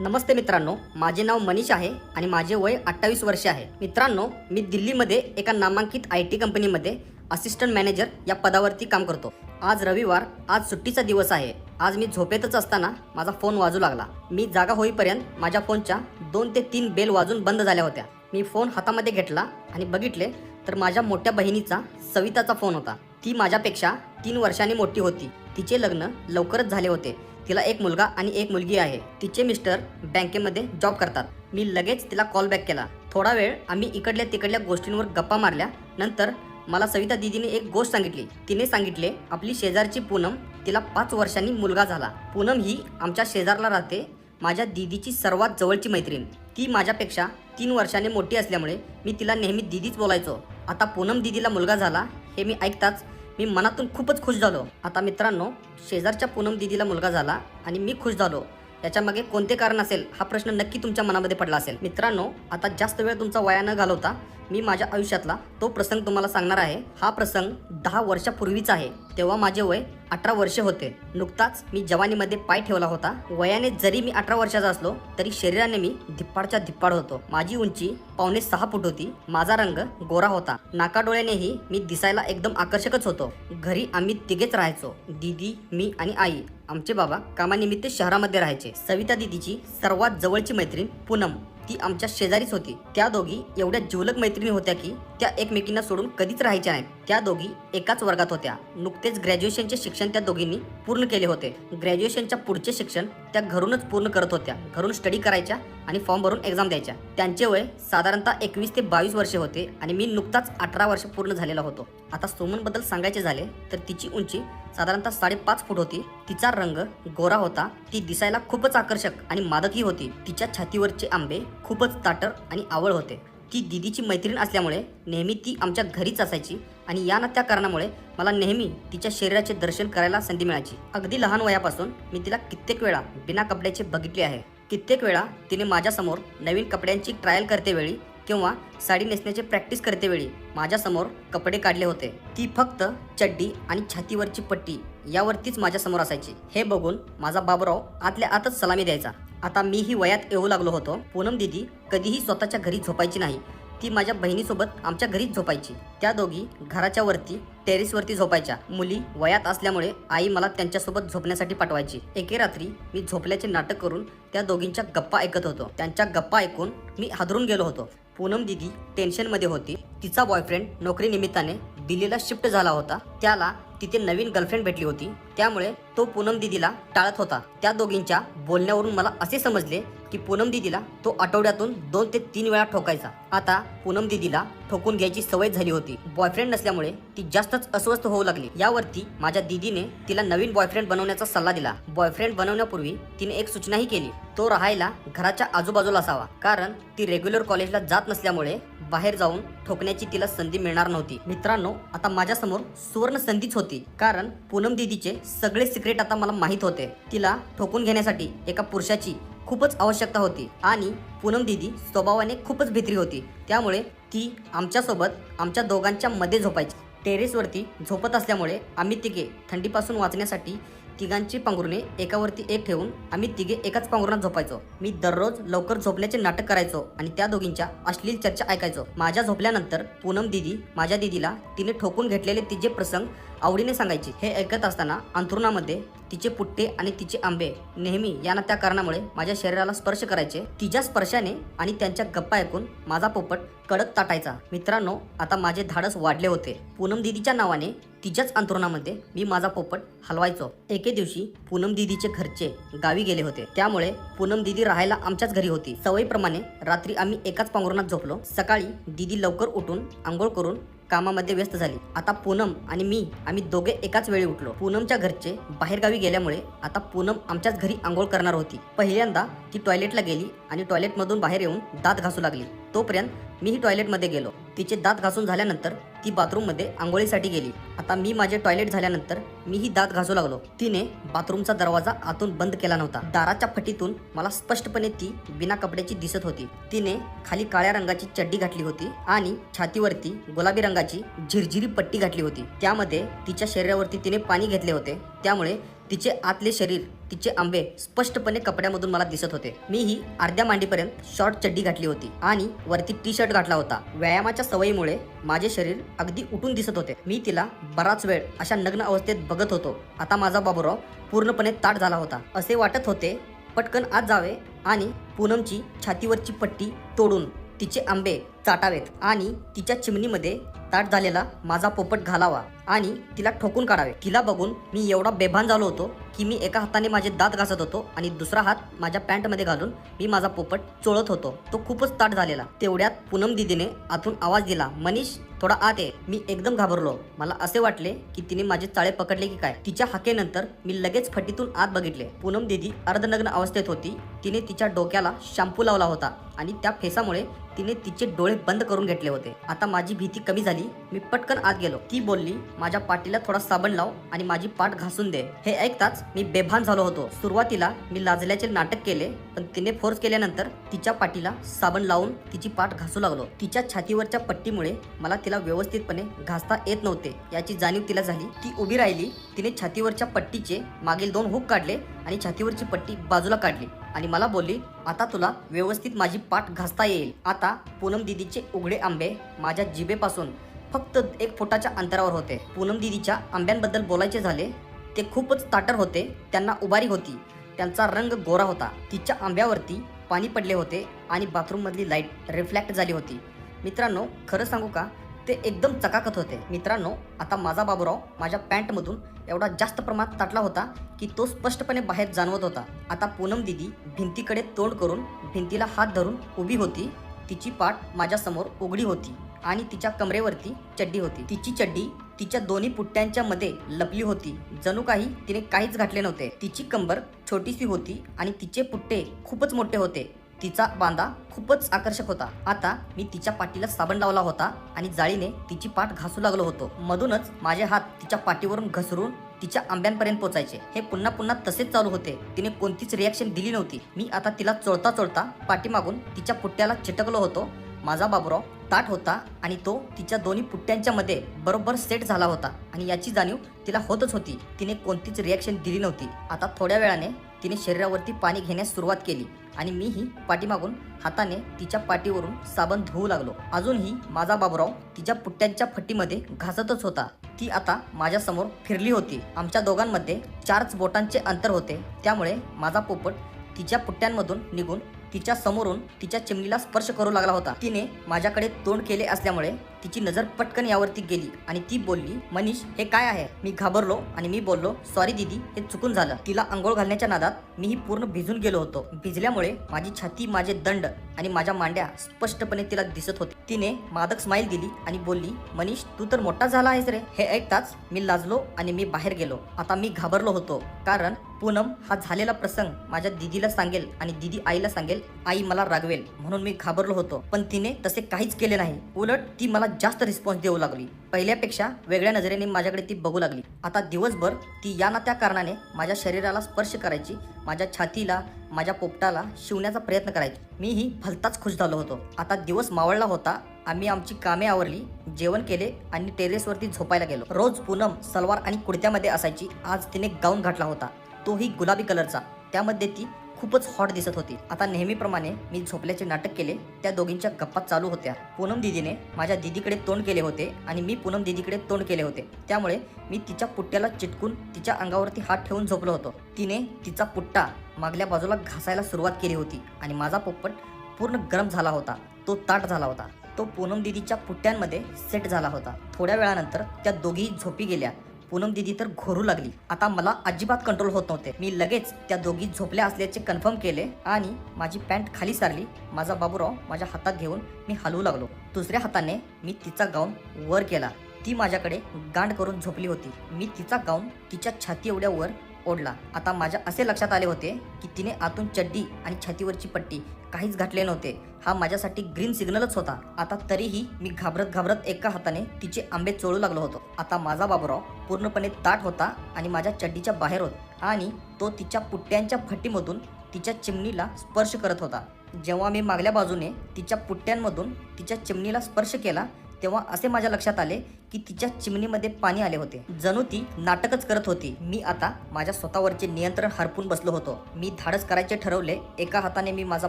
नमस्ते मित्रांनो माझे नाव मनीष आहे आणि माझे वय अठ्ठावीस वर्षे आहे. मित्रांनो मी दिल्लीमध्ये एका नामांकित आय टी कंपनीमध्ये असिस्टंट मॅनेजर या पदावरती काम करतो. आज रविवार आज सुट्टीचा दिवस आहे. आज मी झोपेतच असताना माझा फोन वाजू लागला. मी जागा होईपर्यंत माझ्या फोनच्या दोन ते तीन बेल वाजून बंद झाल्या होत्या. मी फोन हातामध्ये घेतला आणि बघितले तर माझ्या मोठ्या बहिणीचा सविताचा फोन होता. ती माझ्यापेक्षा तीन वर्षांनी मोठी होती. तिचे लग्न लवकरच झाले होते. तिला एक मुलगा आणि एक मुलगी आहे. तिचे मिस्टर बँकेमध्ये जॉब करतात. मी लगेच तिला कॉल बॅक केला. थोडा वेळ आम्ही इकडल्या तिकडल्या गोष्टींवर गप्पा मारल्या. नंतर मला सविता दिदीने एक गोष्ट सांगितली. तिने सांगितले आपली शेजारची पूनम तिला पाच वर्षांनी मुलगा झाला. पूनम ही आमच्या शेजारला राहते माझ्या दीदीची सर्वात जवळची मैत्रीण. ती माझ्यापेक्षा तीन वर्षाने मोठी असल्यामुळे मी तिला नेहमी दीदीच बोलायचो. आता पूनम दीदीला मुलगा झाला हे मी ऐकताच मी मनातून खूपच खुश झालो. आता मित्रांनो शेजारच्या पूनम दीदीला मुलगा झाला आणि मी खुश झालो. याच्यामागे कोणते कारण असेल हा प्रश्न नक्की तुमच्या मनामध्ये पडला असेल. मित्रांनो आता जास्त वेळ तुमचा वाया न घालवता मी माझ्या आयुष्यातला तो प्रसंग तुम्हाला सांगणार आहे. हा प्रसंग दहा वर्षापूर्वीचा आहे. तेव्हा माझे वय अठरा वर्षे होते. नुकताच मी जवानीमध्ये पाय ठेवला होता. वयाने जरी मी अठरा वर्षाचा असलो तरी शरीराने मी धिप्पाडच्या धिप्पाड होतो. माझी उंची पावणे सहा फूट होती. माझा रंग गोरा होता. नाकाडोळ्यानेही मी दिसायला एकदम आकर्षकच होतो. घरी आम्ही तिघेच राहायचो. दीदी मी आणि आई. आमचे बाबा कामानिमित्त शहरामध्ये राहायचे. सविता दिदीची सर्वात जवळची मैत्रीण पूनम. ती आमच्या शेजारीच होती. त्या दोघी एवढ्या जिवलक मैत्रिणी होत्या की त्या एकमेकींना सोडून कधीच राहायच्या नाहीत. त्या दोघी एकाच वर्गात होत्या. नुकतेच ग्रॅज्युएशनचे शिक्षण त्या दोघींनी पूर्ण केले होते. ग्रॅज्युएशनच्या पुढचे शिक्षण त्या घरूनच पूर्ण करत होत्या. घरून स्टडी करायच्या आणि फॉर्म भरून एक्झाम द्यायच्या. त्यांचे वय साधारणतः एकवीस ते बावीस वर्षे होते आणि मी नुकताच अठरा वर्ष पूर्ण झालेला होतो. आता सोमनबद्दल सांगायचे झाले तर तिची उंची साधारणतः साडेपाच फूट होती. तिचा रंग गोरा होता. ती दिसायला खूपच आकर्षक आणि मादकही होती. तिच्या छातीवरचे आंबे खूपच ताटर आणि आवळ होते. ती दिदीची मैत्रीण असल्यामुळे नेहमी ती आमच्या घरीच असायची आणि या ना त्या कारणामुळे मला नेहमी तिच्या शरीराचे दर्शन करायला संधी मिळायची. अगदी लहान वयापासून मी तिला कित्येक वेळा बिना कपड्याचे बघितले आहे. कित्येक वेळा तिने माझ्यासमोर नवीन कपड्यांची ट्रायल करते वेळी किंवा साडी नेसण्याची प्रॅक्टिस करते वेळी माझ्यासमोर कपडे काढले होते. ती फक्त चड्डी आणि छातीवरची पट्टी यावरतीच माझ्यासमोर असायची. हे बघून माझा बाबराव आतल्या आतच सलामी द्यायचा. आता मीही वयात येऊ लागलो होतो. पूनम दिदी कधीही स्वतःच्या घरी झोपायची नाही. ती माझ्या बहिणीसोबत आमच्या घरीच झोपायची. त्या दोघी घराच्या वरती टेरेसवरती झोपायच्या. मुली वयात असल्यामुळे आई मला त्यांच्यासोबत झोपण्यासाठी पाठवायची. एके रात्री मी झोपल्याचे नाटक करून त्या दोघींच्या गप्पा ऐकत होतो. त्यांच्या गप्पा ऐकून मी हादरून गेलो होतो. पूनम दिदी टेन्शनमध्ये होती. तिचा बॉयफ्रेंड नोकरी निमित्ताने दिल्लीला शिफ्ट झाला होता. त्याला तिथे नवीन गर्लफ्रेंड भेटली होती. त्यामुळे तो पूनम दिदीला टाळत होता. त्या दोघींच्या बोलण्यावरून मला असे समजले की पूनम दिदीला तो आठवड्यातून दोन ते तीन वेळा ठोकायचा. आता पूनम दिदीला ठोकून घ्यायची सवय झाली होती. बॉयफ्रेंड नसल्यामुळे ती जास्तच अस्वस्थ होऊ लागली. यावरती माझ्या दिदीने तिला नवीन बॉयफ्रेंड बनवण्याचा सल्ला दिला. बॉयफ्रेंड बनवण्यापूर्वी तिने एक सूचनाही केली. तो राहायला घराच्या आजूबाजूला असावा. कारण ती रेग्युलर कॉलेजला जात नसल्यामुळे बाहेर जाऊन ठोकण्याची तिला संधी मिळणार नव्हती. मित्रांनो आता माझ्यासमोर सुवर्ण संधीच होती. कारण पूनम दिदीचे सगळे सिक्रेट आता मला माहीत होते. तिला ठोकून घेण्यासाठी एका पुरुषाची खूपच आवश्यकता होती आणि पूनम दिदी स्वभावाने खूपच भित्री होती. त्यामुळे ती आमच्यासोबत आमच्या दोघांच्या मध्ये झोपायची. टेरेसवरती झोपत असल्यामुळे आम्ही तिघे थंडीपासून वाचण्यासाठी तिघांची पांघरुणे एकावरती एक ठेवून आम्ही तिघे एकाच पांघरुणात झोपायचो. मी दररोज लवकर झोपण्याचे नाटक करायचो आणि त्या दोघींच्या अश्लील चर्चा ऐकायचो. माझ्या झोपल्यानंतर पूनम दिदी माझ्या दिदीला तिने ठोकून घेतलेले तिचे प्रसंग आवडीने सांगायची. हे ऐकत असताना अंथरुणामध्ये तिचे पुट्टे आणि तिचे आंबे नेहमी या ना त्या कारणामुळे माझ्या शरीराला स्पर्श करायचे. तिच्या स्पर्शाने आणि त्यांच्या गप्पा ऐकून माझा पोपट कडक ताटायचा. मित्रांनो आता माझे धाडस वाढले होते. पूनम दिदीच्या नावाने तिच्याच अंथरुणामध्ये मी माझा पोपट हलवायचो. एके दिवशी पूनम दिदीचे घरचे गावी गेले होते. त्यामुळे पूनम दिदी राहायला आमच्याच घरी होती. सवयीप्रमाणे रात्री आम्ही एकाच पांघरुणात झोपलो. सकाळी दिदी लवकर उठून आंघोळ करून कामामध्ये व्यस्त झाली. आता पूनम आणि मी आम्ही दोघे एकाच वेळी उठलो. पूनमच्या घरचे बाहेरगावी गेल्यामुळे आता पूनम आमच्याच घरी आंघोळ करणार होती. पहिल्यांदा ती टॉयलेटला गेली आणि टॉयलेटमधून बाहेर येऊन दात घासू लागली. तोपर्यंत मीही टॉयलेटमध्ये गेलो. तिचे दात घासून झाल्यानंतर ती बाथरूममध्ये आंघोळीसाठी गेली. आता मी माझे टॉयलेट झाल्यानंतर मीही दात घासू लागलो. तिने बाथरूमचा दरवाजा आतून बंद केला नव्हता. दाराच्या फटीतून मला स्पष्टपणे ती बिना कपड्याची दिसत होती. तिने खाली काळ्या रंगाची चड्डी घातली होती आणि छातीवरती गुलाबी रंगाची झिरझिरी पट्टी घातली होती. त्यामध्ये तिच्या शरीरावरती तिने पाणी घेतले होते. त्यामुळे तिचे आतले शरीर तिचे आंबे स्पष्टपणे कपड्यामधून मला दिसत होते. मी ही अर्ध्या मांडीपर्यंत शॉर्ट चड्डी घातली होती आणि वरती टी शर्ट घातला होता. व्यायामाच्या सवयीमुळे माझे शरीर अगदी उठून दिसत होते. मी तिला बराच वेळ अशा नग्न अवस्थेत बघत होतो. आता माझा बाबूराव पूर्णपणे ताट झाला होता. असे वाटत होते पटकन आत जावे आणि पूनमची छातीवरची पट्टी तोडून तिचे आंबे चाटावेत आणि तिच्या चिमणीमध्ये ताट झालेला माझा पोपट घालावा आणि तिला ठोकून काढावे. तिला बघून मी एवढा बेभान झालो होतो की मी एका हाताने माझे दात घासत होतो आणि दुसरा हात माझ्या पॅन्टमध्ये घालून मी माझा पोपट चोळत होतो. तो खूपच ताट झालेला. तेवढ्यात पूनम दिदीने आतून आवाज दिला मनीष थोडा आत आहे मी एकदम घाबरलो. मला असे वाटले की तिने माझे चाळे पकडले की काय? तिच्या हाकेनंतर मी लगेच फटीतून आत बघितले. पूनम दिदी अर्धनग्न अवस्थेत होती. तिने तिच्या डोक्याला शॅम्पू लावला होता आणि त्या फेसामुळे तिने तिचे डोळे बंद करून घेतले होते. आता माझी भीती कमी झाली. मी पटकन आत गेलो. ती बोलली माझ्या पाठीला थोडा साबण लाव आणि माझी पाठ घासून दे. हे ऐकताच मी बेभान झालो होतो. सुरुवातीला मी लाजल्याचे नाटक केले पण तिने फोर्स केल्यानंतर तिच्या पाठीला साबण लावून तिची पाठ घासू लागलो. तिच्या छातीवरच्या पट्टीमुळे मला तिला व्यवस्थितपणे घासता येत नव्हते. याची जाणीव तिला झाली. ती उभी राहिली. तिने छातीवरच्या पट्टीचे मागील दोन हुक काढले आणि छातीवरची पट्टी बाजूला काढली. आणि मला बोलली आता तुला व्यवस्थित माझी पाठ घासता येईल. आता पूनम दिदीचे उघडे आंबे माझ्या जिभेपासून फक्त एक फुटाच्या अंतरावर होते. पूनम दिदीच्या आंब्यांबद्दल बोलायचे झाले ते खूपच ताटर होते त्यांना उभारी होती. त्यांचा रंग गोरा होता. तिच्या आंब्यावरती पाणी पडले होते आणि बाथरूममधली लाइट रिफ्लॅक्ट झाली होती. मित्रांनो खरं सांगू का? ते एकदम चकाकत होते. मित्रांनो आता माझा बाबूराव माझ्या पॅन्टमधून एवढा जास्त प्रमाणात ताटला होता की तो स्पष्टपणे बाहेर जाणवत होता. आता पूनम दिदी भिंतीकडे तोंड करून भिंतीला हात धरून उभी होती. तिची पाठ माझ्यासमोर उघडी होती आणि तिच्या कमरेवरती चड्डी होती. तिची चड्डी तिच्या दोन्ही पुट्ट्यांच्या मध्ये लपली होती. जणू काही तिने काहीच घातले नव्हते. तिची कंबर छोटीशी होती आणि तिचे पुट्टे खूपच मोठे होते. तिचा बांधा खूपच आकर्षक होता. आता मी तिच्या पाठीला साबण लावला होता आणि जाळीने तिची पाठ घासू लागलो होतो. मधूनच माझे हात तिच्या पाठीवरून घसरून तिच्या आंब्यांपर्यंत पोचायचे. हे पुन्हा पुन्हा तसेच चालू होते. तिने कोणतीच रिॲक्शन दिली नव्हती. मी आता तिला चोळता चोळता पाठीमागून तिच्या पुट्ट्याला चिटकलो होतो. माझा बाबुराव ताट होता आणि तो तिच्या दोन्ही पुट्ट्यांच्या मध्ये बरोबर सेट झाला होता आणि याची जाणीव तिला होतच होती. तिने कोणतीच रिॲक्शन दिली नव्हती. आता थोड्या वेळाने तिने शरीरावरती पाणी घेण्यास सुरुवात केली आणि मीही पाठीमागून हाताने तिच्या पाठीवरून साबण धुवू लागलो. अजूनही माझा बाबूराव तिच्या पुट्ट्यांच्या फट्टीमध्ये घासतच होता. ती आता माझ्यासमोर फिरली होती. आमच्या दोघांमध्ये चारच बोटांचे अंतर होते. त्यामुळे माझा पोपट तिच्या पुट्ट्यांमधून निघून तिच्या समोरून तिच्या चिमणीला स्पर्श करू लागला होता. तिने माझ्याकडे तोंड केले असल्यामुळे तिची नजर पटकन यावरती गेली आणि ती बोलली मनीष हे काय आहे? मी घाबरलो आणि मी बोललो सॉरी दीदी हे चुकून झालं. तिला आंघोळ घालण्याच्या नादात मीही पूर्ण भिजून गेलो होतो. भिजल्यामुळे माझी छाती माझे दंड आणि माझ्या मांड्या स्पष्टपणे तिला दिसत होते. तिने मादक स्माईल दिली आणि बोलली मनीष तू तर मोठा झाला आहेस रे. हे ऐकताच मी लाजलो आणि मी बाहेर गेलो. आता मी घाबरलो होतो. कारण पूनम हा झालेला प्रसंग माझ्या दिदीला सांगेल आणि दिदी आईला सांगेल आई मला रागवेल म्हणून मी घाबरलो होतो. पण तिने तसे काहीच केले नाही. उलट ती मला जास्त रिस्पॉन्स देऊ लागली. पहिल्यापेक्षा वेगळ्या नजरेने माझ्याकडे ती बघू लागली. आता दिवसभर ती या ना त्या कारणाने माझ्या शरीराला स्पर्श करायची माझ्या छातीला माझ्या पोपटाला शिवण्याचा प्रयत्न करायची. मीही भलताच खुश झालो होतो. आता दिवस मावळला होता आम्ही आमची कामे आवरली जेवण केले आणि टेरेसवरती झोपायला गेलो. रोज पूनम सलवार आणि कुडत्यामध्ये असायची. आज तिने गाऊन घातला होता. तोही गुलाबी कलरचा त्यामध्ये ती खूपच हॉट दिसत होती. आता नेहमीप्रमाणे मी झोपल्याचे नाटक केले त्या दोघींच्या गप्पा चालू होत्या. पूनम दिदीने माझ्या दिदीकडे तोंड केले होते आणि मी पूनम दिदीकडे तोंड केले होते. त्यामुळे मी तिच्या पुट्ट्याला चिटकून तिच्या अंगावरती हात ठेवून झोपलो होतो. तिने तिचा पुट्टा मागल्या बाजूला घासायला सुरुवात केली होती आणि माझा पोपट पूर्ण गरम झाला होता. तो ताट झाला होता. तो पूनम दिदीच्या पुट्ट्यांमध्ये सेट झाला होता. थोड्या वेळानंतर त्या दोघी झोपी गेल्या. पूनम दिदी तर घोरू लागली. आता मला अजिबात कंट्रोल होत नव्हते. मी लगेच त्या दोघी झोपल्या असल्याचे कन्फर्म केले आणि माझी पॅन्ट खाली सारली. माझा बाबूराव माझ्या हातात घेऊन मी हलवू लागलो. दुसऱ्या हाताने मी तिचा गाऊन वर केला. ती माझ्याकडे गांड करून झोपली होती. मी तिचा गाऊन तिच्या छाती एवढ्या वर ओढला. आता माझ्या असे लक्षात आले होते की तिने आतून चड्डी आणि छातीवरची पट्टी काहीच घातले नव्हते. हा माझ्यासाठी ग्रीन सिग्नलच होता. आता तरीही मी घाबरत घाबरत एका हाताने तिचे आंबे चोळू लागलो होतो. आता माझा बाबूराव पूर्णपणे ताट होता आणि माझ्या चड्डीच्या बाहेर होत आणि तो तिच्या पुट्ट्यांच्या फटीमधून तिच्या चिमणीला स्पर्श करत होता. जेव्हा मी मागल्या बाजूने तिच्या पुट्ट्यांमधून तिच्या चिमणीला स्पर्श केला तेव्हा असे माझ्या लक्षात आले की तिच्या चिमणीमध्ये पाणी आले होते. जणू ती नाटकच करत होती. मी आता माझ्या स्वतःवरचे नियंत्रण हरपून बसलो होतो. मी धाडस करायचे ठरवले. एका हाताने मी माझा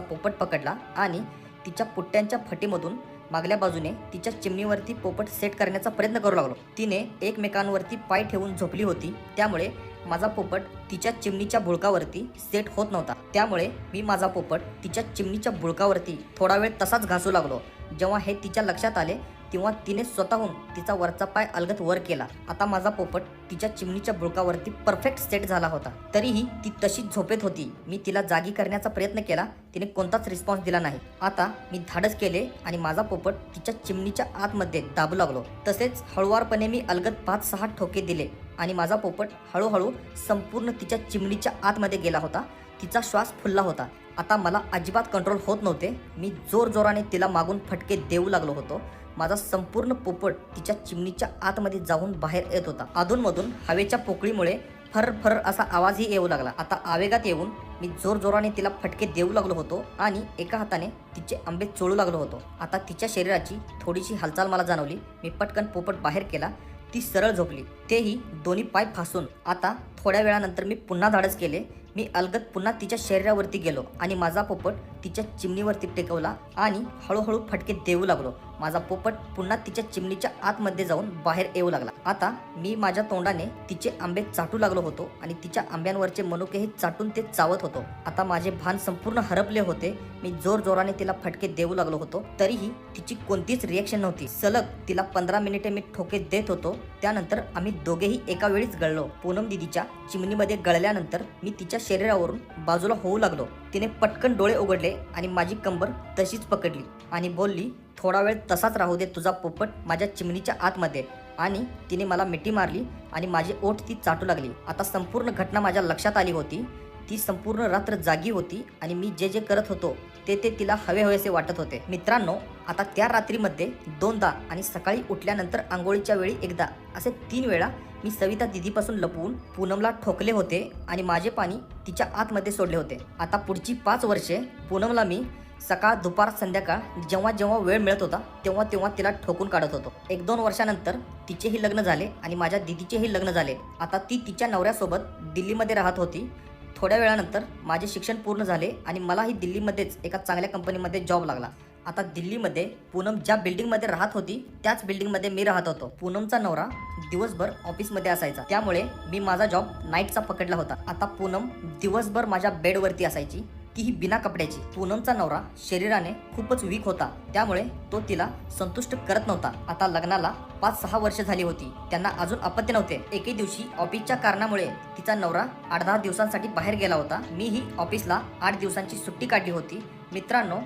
पोपट पकडला आणि तिच्या पुट्ट्यांच्या फटीमधून मागल्या बाजूने तिच्या चिमणीवरती पोपट सेट करण्याचा प्रयत्न करू लागलो. तिने एकमेकांवरती पाय ठेवून झोपली होती. त्यामुळे माझा पोपट तिच्या चिमणीच्या बुळकावरती सेट होत नव्हता. त्यामुळे मी माझा पोपट तिच्या चिमणीच्या बुळकावरती थोडा वेळ तसाच घासू लागलो. जेव्हा हे तिच्या लक्षात आले तेव्हा तिने स्वतःहून तिचा वरचा पाय अलगत वर केला. आता माझा पोपट तिच्या चिमणीच्या बुळकावरती परफेक्ट सेट झाला होता. तरीही ती तशीच झोपेत होती. मी तिला जागी करण्याचा प्रयत्न केला. तिने कोणताच रिस्पॉन्स दिला नाही. आता मी धाडस केले आणि माझा पोपट तिच्या चिमणीच्या आतमध्ये दाबू लागलो. तसेच हळुवारपणे मी अलगत पाच सहा ठोके दिले आणि माझा पोपट हळूहळू संपूर्ण तिच्या चिमणीच्या आतमध्ये गेला होता. तिचा श्वास फुलला होता. आता मला अजिबात कंट्रोल होत नव्हते. मी जोर जोराने तिला मागून फटके देऊ लागलो होतो. माझा संपूर्ण पोपट तिच्या चिमणीच्या आतमध्ये जाऊन बाहेर येत होता. अधूनमधून हवेच्या पोकळीमुळे फर फर असा आवाजही येऊ लागला. आता आवेगात येऊन मी जोर जोराने तिला फटके देऊ लागलो होतो आणि एका हाताने तिचे आंबे चोळू लागलो होतो. आता तिच्या शरीराची थोडीशी हालचाल मला जाणवली. मी पटकन पोपट बाहेर केला. ती सरळ झोपली. तेही दोन्ही पाय फासून. आता थोड्या वेळानंतर मी पुन्हा धाडस केले. मी अलगत पुन्हा तिच्या शरीरावरती गेलो आणि माझा पोपट तिच्या चिमणीवरती टेकवला आणि हळूहळू फटके देऊ लागलो. माझा पोपट पुन्हा तिच्या चिमणीच्या आतमध्ये जाऊन बाहेर येऊ लागला. आता मी माझ्या तोंडाने तिचे आंबे चाटू लागलो होतो आणि तिच्या आंब्यांवरचे मनुकेही चाटून ते चावत होतो. आता माझे भान संपूर्ण हरपले होते. मी जोर जोराने तिला फटके देऊ लागलो होतो. तरीही तिची कोणतीच रिएक्शन नव्हती. सलग तिला पंधरा मिनिटे मी ठोके देत होतो. त्यानंतर आम्ही दोघेही एका वेळीच गळलो. पूनम दिदीच्या चिमणीमध्ये गळल्यानंतर मी तिच्या शरीरावरून बाजूला होऊ लागलो. तिने पटकन डोळे उघडले आणि माझी कंबर तशीच पकडली आणि बोलली थोडा वेळ तसाच राहू दे तुझा पोपट माझ्या चिमणीच्या आतमध्ये. आणि तिने मला मिठी मारली आणि माझी ओठ ती चाटू लागली. आता संपूर्ण घटना माझ्या लक्षात आली होती. ती संपूर्ण रात्र जागी होती आणि मी जे जे करत होतो ते ते तिला हवे हवेसे वाटत होते. मित्रांनो आता त्या रात्रीमध्ये दोनदा आणि सकाळी उठल्यानंतर आंघोळीच्या वेळी एकदा असे तीन वेळा मी सविता दिदीपासून लपवून पूनमला ठोकले होते आणि माझे पाणी तिच्या आतमध्ये सोडले होते. आता पुढची पाच वर्षे पूनमला मी सकाळ दुपार संध्याकाळ जेव्हा जेव्हा वेळ मिळत होता तेव्हा तेव्हा तिला ठोकून काढत होतो. एक दोन वर्षानंतर तिचेही लग्न झाले आणि माझ्या दिदीचेही लग्न झाले. आता ती तिच्या नवऱ्यासोबत दिल्लीमध्ये राहत होती. थोड्या वेळानंतर माझे शिक्षण पूर्ण झाले आणि मलाही दिल्लीमध्येच एका चांगल्या कंपनीमध्ये जॉब लागला. आता दिल्लीमध्ये पूनम ज्या बिल्डिंगमध्ये राहत होती त्याच बिल्डिंगमध्ये मी राहत होतो. पूनमचा नवरा दिवसभर ऑफिसमध्ये असायचा. त्यामुळे मी माझा जॉब नाईटचा पकडला होता. आता पूनम दिवसभर माझ्या बेडवरती असायची. तीही बिना कपड्याची पूनमचा नवरा शरीराने खूपच वीक होता. त्यामुळे तो तिला संतुष्ट करत नव्हता. आता लग्नाला पाच सहा वर्ष झाली होती. त्यांना अजून अपत्य नव्हते. एके दिवशी ऑफिसच्या कारणामुळे तिचा नवरा आठ दहा दिवसांसाठी बाहेर गेला होता. मीही ऑफिसला आठ दिवसांची सुट्टी काढली होती. मित्रांनो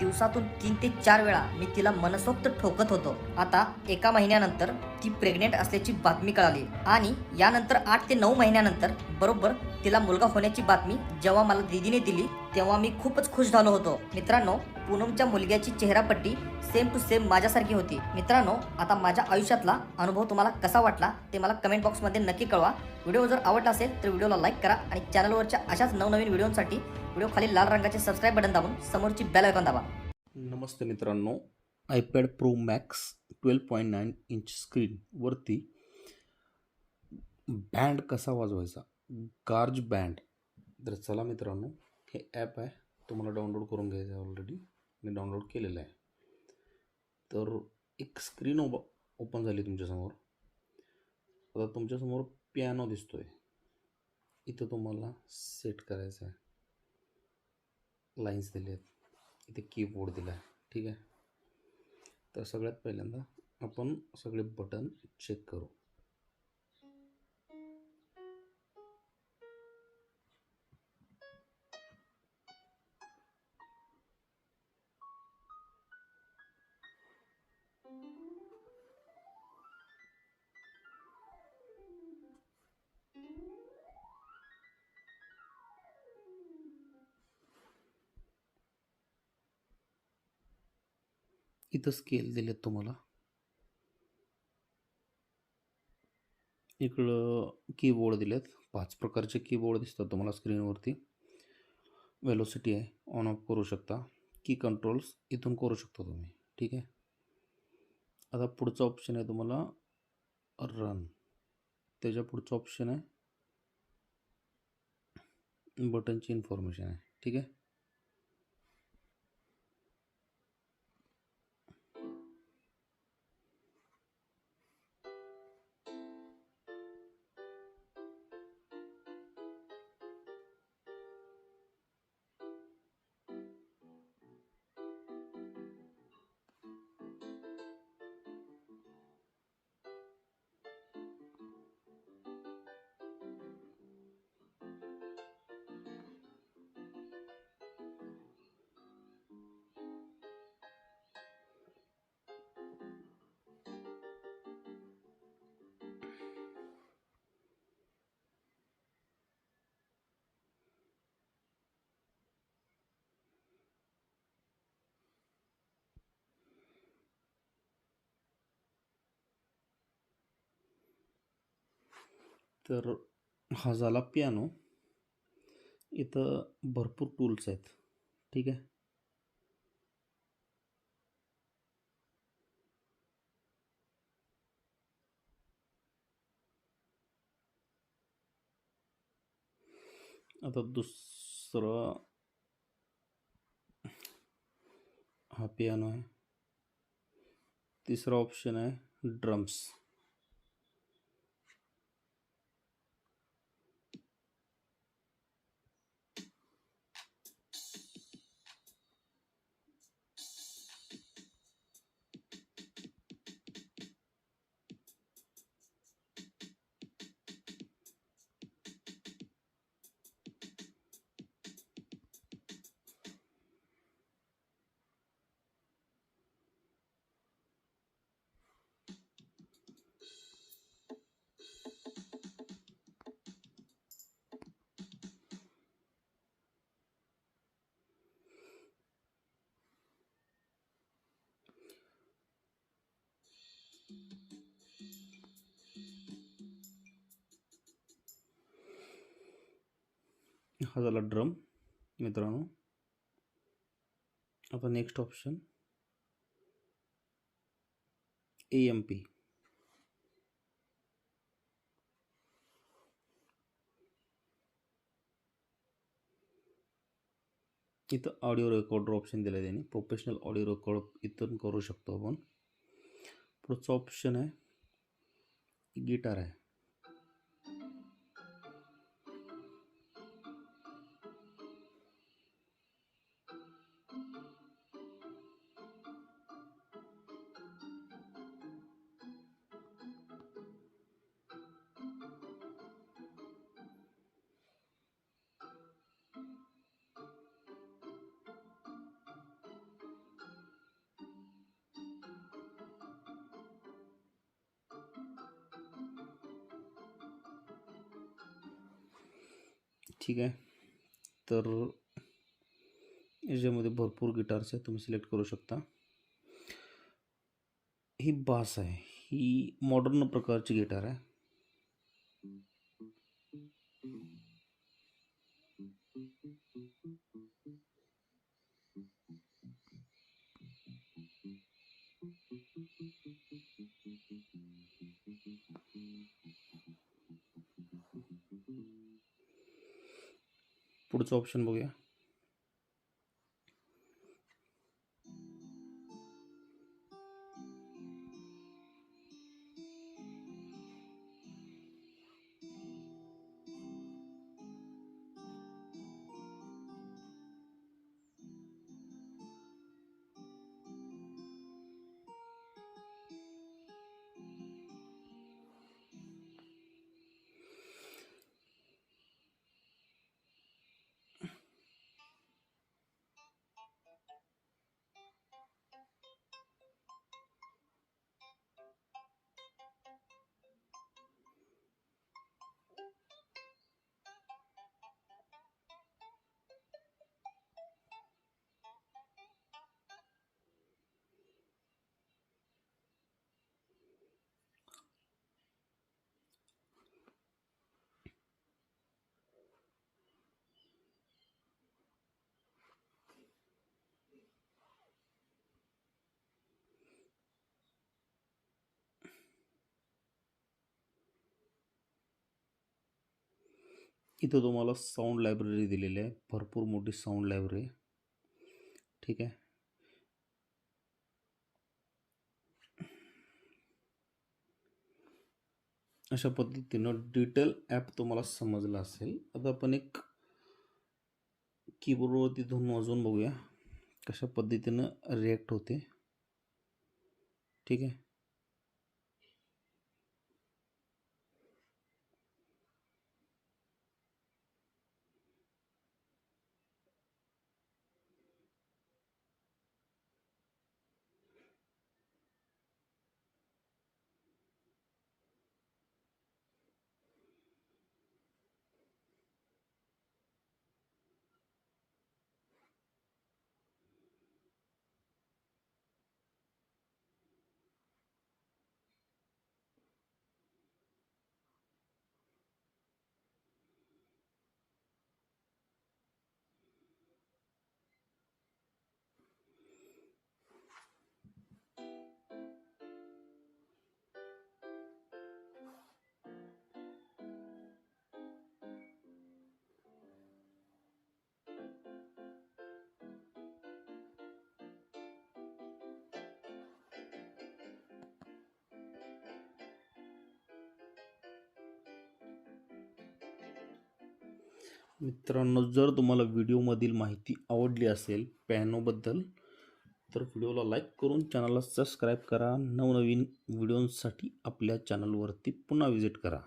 दिवसातून तीन ते चार वेळा मी तिला मनसोक्त ठोकत होतो. आता एका महिन्यानंतर ती प्रेग्नेंट असल्याची बातमी कळाली आणि यानंतर आठ ते नऊ महिन्यानंतर बरोबर तिला मुलगा होण्याची बातमी जेव्हा मला दीदीने दिली तेव्हा मी खूपच खुश झालो होतो. मित्रांनो पूनमच्या मुलग्याची चेहरापट्टी सेम टू सेम माझ्यासारखी होती. मित्रांनो आता माझ्या आयुष्यातला अनुभव तुम्हाला कसा वाटला ते मला कमेंट बॉक्समध्ये नक्की कळवा. व्हिडिओ जर आवडला असेल तर व्हिडिओला लाईक करा आणि चॅनलवरच्या अशाच नवनवीन व्हिडिओसाठी व्हिडिओ खाली लाल रंगाचे सबस्क्राईब बटन दाबून समोरची बेल आयकॉन दाबा. नमस्ते मित्रांनो iPad pro max twelve point nine inch स्क्रीनवरती band कसा वाजवायचा? गार्ज बँड तर चला मित्रांनो हे ॲप आहे. तुम्हाला डाउनलोड करून घ्यायचं आहे ऑलरेडी मी डाउनलोड केलेलं आहे. तर एक स्क्रीन ओप ओपन झाली तुमच्यासमोर. आता तुमच्यासमोर पियानो दिसतो आहे इथं तुम्हाला सेट करायचं आहे. लाईन्स दिले आहेत इथे कीबोर्ड दिला आहे ठीक आहे? तर सगळ्यात पहिल्यांदा आपण सगळे बटन चेक करू. इथं स्केल दिलेत तुम्हाला. इकडं कीबोर्ड दिलेत. पाच प्रकारचे कीबोर्ड दिसतात तुम्हाला स्क्रीनवरती वेलोसिटी आहे. ऑन ऑफ करू शकता. की कंट्रोल्स इथून करू शकता तुम्ही. ठीक आहे? आता पुढचा ऑप्शन आहे तुम्हाला रन त्याच्या पुढचं ऑप्शन आहे बटनची इन्फॉर्मेशन आहे. ठीक आहे? तर हा झाला पियानो इथं भरपूर टूल्स आहेत. ठीक आहे? आता दुसरं हा पियानो आहे. तिसरा ऑप्शन आहे ड्रम्स हा झाला ड्रम मित्रांनो. आता next option A M P इथं ऑडिओ रेकॉर्डर ऑप्शन दिलं आहे त्यांनी. प्रोफेशनल ऑडिओ रेकॉर्ड इथून करू शकतो आपण. पुढचा ऑप्शन आहे गिटार आहे. ठीक आहे. तर याच्यामध्ये भरपूर गिटार्स आहेत तुम्ही सिलेक्ट करू शकता. ही बास आहे. ही मॉडर्न प्रकारची गिटार आहे. पुढचं ऑप्शन बघूया. इथं तुम्हाला साऊंड लायब्ररी दिलेली आहे. भरपूर मोठी साऊंड लायब्ररी ठीक आहे. अशा पद्धतीनं डिटेल ॲप तुम्हाला समजलं असेल. आता आपण एक कीबोर्डवरती धरून वाजवून बघूया. कशा पद्धतीनं रिॲक्ट होते. ठीक आहे. मित्रांनो जर तुम्हाला व्हिडिओमधील माहिती आवडली असेल पॅनोबद्दल तर व्हिडिओला लाईक करून चॅनलला सबस्क्राईब करा. नवनवीन व्हिडिओंसाठी आपल्या चॅनलवरती पुन्हा व्हिजिट करा.